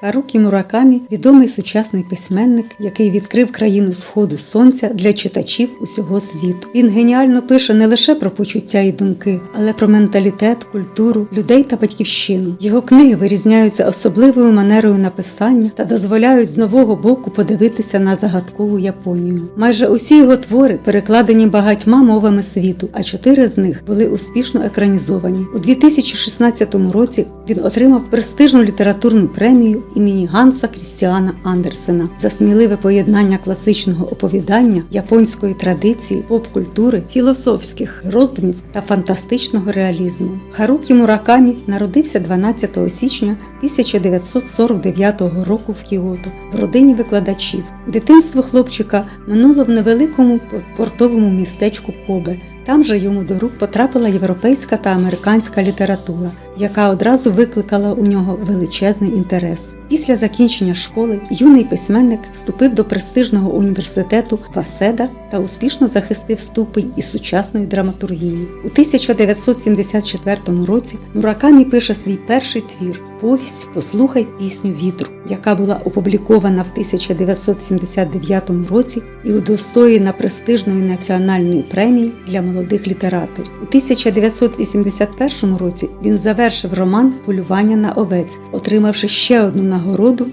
Харукі Муракамі відомий сучасний письменник, який відкрив країну сходу сонця для читачів усього світу. Він геніально пише не лише про почуття і думки, але про менталітет, культуру, людей та батьківщину. Його книги вирізняються особливою манерою написання та дозволяють з нового боку подивитися на загадкову Японію. Майже усі його твори перекладені багатьма мовами світу, а чотири з них були успішно екранізовані. У 2016 році він отримав престижну літературну премію імені Ганса Крістіана Андерсена за сміливе поєднання класичного оповідання, японської традиції, поп-культури, філософських роздумів та фантастичного реалізму. Харукі Муракамі народився 12 січня 1949 року в Кіото в родині викладачів. Дитинство хлопчика минуло в невеликому портовому містечку Кобе. Там же йому до рук потрапила європейська та американська література, яка одразу викликала у нього величезний інтерес. Після закінчення школи юний письменник вступив до престижного університету Васеда та успішно захистив ступень із сучасної драматургії. У 1974 році Муракамі пише свій перший твір Повість Послухай пісню вітру, яка була опублікована в 1979 році і удостоєна престижної національної премії для молодих літераторів. У 1981 році він завершив роман Полювання на овець, отримавши ще одну нагороду.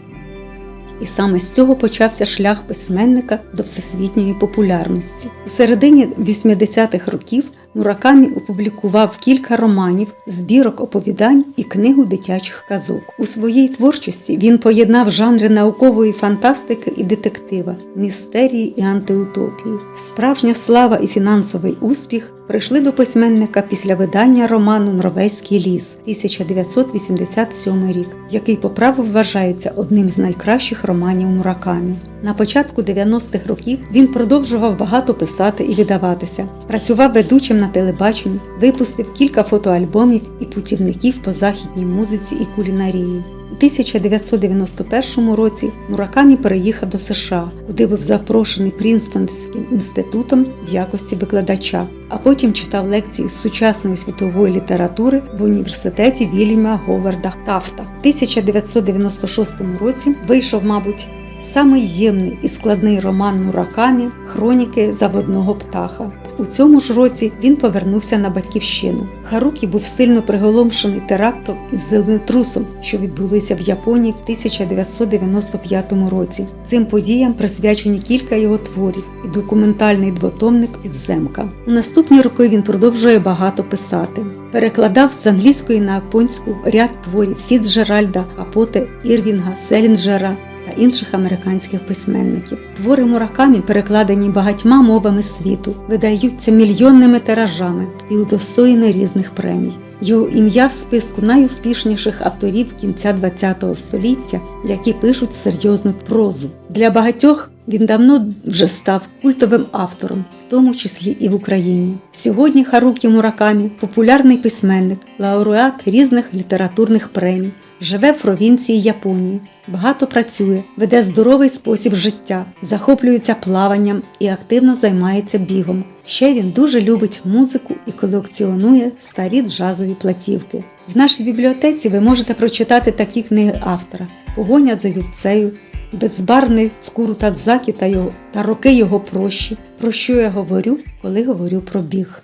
І саме з цього почався шлях письменника до всесвітньої популярності. У середині 80-х років Муракамі опублікував кілька романів, збірок оповідань і книгу дитячих казок. У своїй творчості він поєднав жанри наукової фантастики і детектива, містерії і антиутопії. Справжня слава і фінансовий успіх прийшли до письменника після видання роману Норвезький ліс 1987 рік, який по праву вважається одним з найкращих романів Муракамі. На початку 90-х років він продовжував багато писати і видаватися. Працював ведучим на телебаченні, випустив кілька фотоальбомів і путівників по західній музиці і кулінарії. У 1991 році Муракамі переїхав до США, куди був запрошений Прінстонським інститутом в якості викладача, а потім читав лекції з сучасної світової літератури в університеті Вільяма Говарда Тафта. У 1996 році вийшов, мабуть, Самий ємний і складний роман Муракамі Хроніки заводного птаха. У цьому ж році він повернувся на батьківщину. Харукі був сильно приголомшений терактом і землетрусом, що відбулися в Японії в 1995 році. Цим подіям присвячені кілька його творів і документальний двотомник Підземка. У наступні роки він продовжує багато писати. Перекладав з англійської на японську ряд творів Фіцджеральда, Капоте, Ірвінга, Селінджера та інших американських письменників. Твори Муракамі, перекладені багатьма мовами світу, видаються мільйонними тиражами і удостоєні різних премій. Його ім'я в списку найуспішніших авторів кінця ХХ століття, які пишуть серйозну прозу. Для багатьох він давно вже став культовим автором, в тому числі і в Україні. Сьогодні Харукі Муракамі популярний письменник, лауреат різних літературних премій, живе в провінції Японії, багато працює, веде здоровий спосіб життя, захоплюється плаванням і активно займається бігом. Ще він дуже любить музику і колекціонує старі джазові платівки. В нашій бібліотеці ви можете прочитати такі книги автора: Погоня за вівцею, Безбарний Цкуру Тадзакі та його та роки його прощі. Про що я говорю, коли говорю про біг.